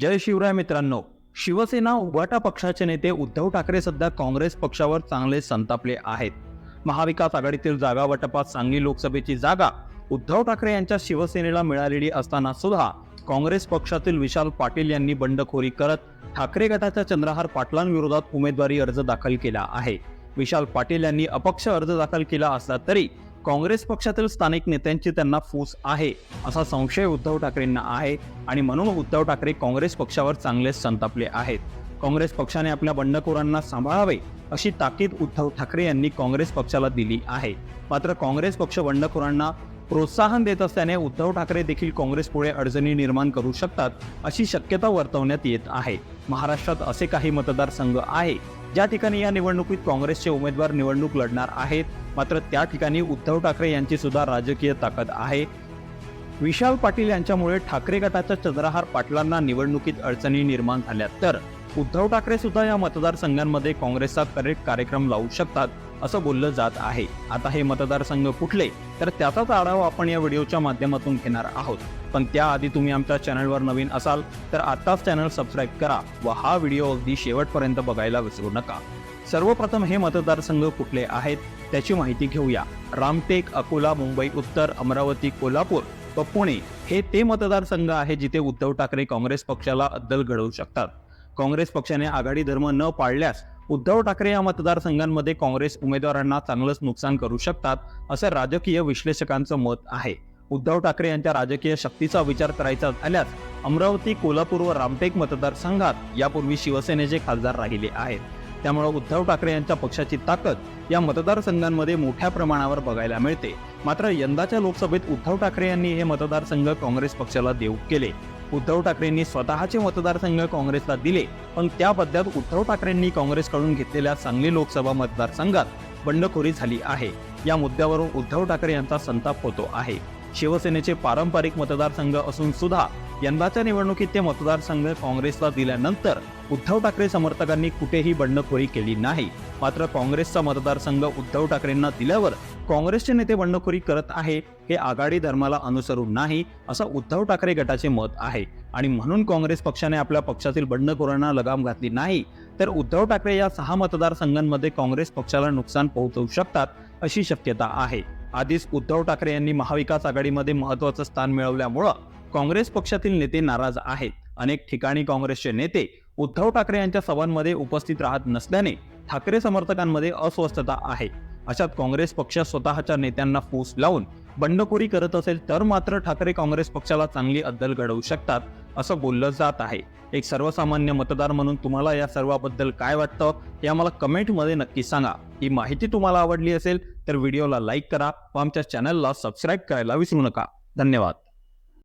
जय शिवराय मित्रांनो. शिवसेना उभाटा पक्षाचे नेते उद्धव ठाकरे सध्या काँग्रेस पक्षावर चांगले संतापले आहेत. महाविकास आघाडीतील जागा वाटपात सांगली लोकसभेची जागा उद्धव ठाकरे यांच्या शिवसेनेला मिळालेली असताना सुद्धा काँग्रेस पक्षातील विशाल पाटील यांनी बंडखोरी करत ठाकरे गटाच्या चंद्रहार पाटलांविरोधात उमेदवारी अर्ज दाखल केला आहे. विशाल पाटील यांनी अपक्ष अर्ज दाखल केला असला तरी काँग्रेस पक्षातील स्थानिक नेत्यांची त्यांना फूस आहे असा संशय उद्धव ठाकरेंना आहे आणि म्हणून उद्धव ठाकरे काँग्रेस पक्षावर चांगलेच संतापले आहेत. काँग्रेस पक्षाने आपल्या बंडखोरांना सांभाळावे अशी ताकीद उद्धव ठाकरे यांनी काँग्रेस पक्षाला दिली आहे. मात्र काँग्रेस पक्ष बंडखोरांना प्रोत्साहन देत असल्याने उद्धव ठाकरे देखील काँग्रेस पुढे अडचणी निर्माण करू शकतात अशी शक्यता वर्तवण्यात येत आहे. महाराष्ट्रात असे काही मतदारसंघ आहे ज्या ठिकाणी या निवडणुकीत काँग्रेसचे उमेदवार निवडणूक लढणार आहेत. मात्र त्या ठिकाणी उद्धव ठाकरे यांची सुद्धा राजकीय ताकद आहे. विशाल पाटील यांच्यामुळे ठाकरे गटाच्या चंद्रहार पाटलांना निवडणुकीत अडचणी निर्माण झाल्या. तर उद्धव ठाकरे सुद्धा या मतदारसंघांमध्ये काँग्रेसचा करेक्ट कार्यक्रम लावू शकतात असं बोललं जात आहे. आता हे मतदारसंघ कुठले? तर त्याचाच आढावा आपण या व्हिडिओच्या माध्यमातून घेणार आहोत. पण त्याआधी तुम्ही आमच्या चॅनलवर नवीन असाल तर आत्ताच चॅनल सबस्क्राईब करा व हा व्हिडिओ अगदी शेवटपर्यंत बघायला विसरू नका. सर्वप्रथम हे मतदारसंघ कुठले आहेत त्याची माहिती घेऊया. रामटेक अकोला मुंबई उत्तर अमरावती कोल्हापूर व पुणे हे ते मतदारसंघ आहे जिथे उद्धव ठाकरे काँग्रेस पक्षाला अद्दल घडवू शकतात. काँग्रेस पक्षाने आघाडी धर्म न पाळल्यास उद्धव ठाकरे या मतदारसंघांमध्ये काँग्रेस उमेदवारांना चांगलंच नुकसान करू शकतात असं राजकीय विश्लेषकांचं मत आहे. उद्धव ठाकरे यांच्या राजकीय शक्तीचा विचार करायचा झाल्यास अमरावती कोल्हापूर व रामटेक मतदारसंघात यापूर्वी शिवसेनेचे खासदार राहिले आहेत. त्यामुळे उद्धव ठाकरे यांच्या पक्षाची ताकद या मतदारसंघांमध्ये मोठ्या प्रमाणावर बघायला मिळते. मात्र यंदाच्या लोकसभेत उद्धव ठाकरे यांनी हे मतदारसंघ काँग्रेस पक्षाला देऊ केले. उद्धव ठाकरेंनी स्वतःचे मतदारसंघ काँग्रेसला दिले पण त्या बदल्यात उद्धव ठाकरेंनी काँग्रेसकडून घेतलेल्या सांगली लोकसभा मतदारसंघात बंडखोरी झाली आहे. या मुद्द्यावरून उद्धव ठाकरे यांचा संताप होतो आहे. शिवसेनेचे पारंपरिक मतदारसंघ असून सुद्धा यंदाच्या निवडणुकीत ते मतदारसंघ काँग्रेसला दिल्यानंतर उद्धव ठाकरे समर्थकांनी कुठेही बंडखोरी केली नाही. मात्र काँग्रेसचा मतदारसंघ उद्धव ठाकरेंना दिल्यावर काँग्रेसचे नेते बंडखोरी करत आहे हे आघाडी धर्माला अनुसरून नाही असं उद्धव ठाकरे गटाचे मत आहे. आणि म्हणून काँग्रेस पक्षाने आपल्या पक्षातील बंडखोरांना लगाम घातली नाही तर उद्धव ठाकरे या सहा मतदारसंघांमध्ये काँग्रेस पक्षाला नुकसान पोहोचवू शकतात अशी शक्यता आहे. आधीच उद्धव ठाकरे यांनी महाविकास आघाडीमध्ये महत्वाचं स्थान मिळवल्यामुळं काँग्रेस पक्षातील नेते नाराज आहेत. अनेक ठिकाणी काँग्रेसचे नेते उद्धव ठाकरे यांच्या सभांमध्ये उपस्थित राहत नसल्याने ठाकरे समर्थकांमध्ये अस्वस्थता आहे. अशात काँग्रेस पक्ष स्वतःच्या नेत्यांना फूस लावून बंडखोरी करत असेल तर मात्र ठाकरे काँग्रेस पक्षाला चांगली अद्दल घडवू शकतात असं बोललं जात आहे. एक सर्वसामान्य मतदार म्हणून तुम्हाला या सर्वाबद्दल काय वाटतं हे आम्हाला कमेंटमध्ये नक्की सांगा. ही माहिती तुम्हाला आवडली असेल तर व्हिडिओला लाईक करा व आमच्या चॅनलला सबस्क्राईब करायला विसरू नका. धन्यवाद.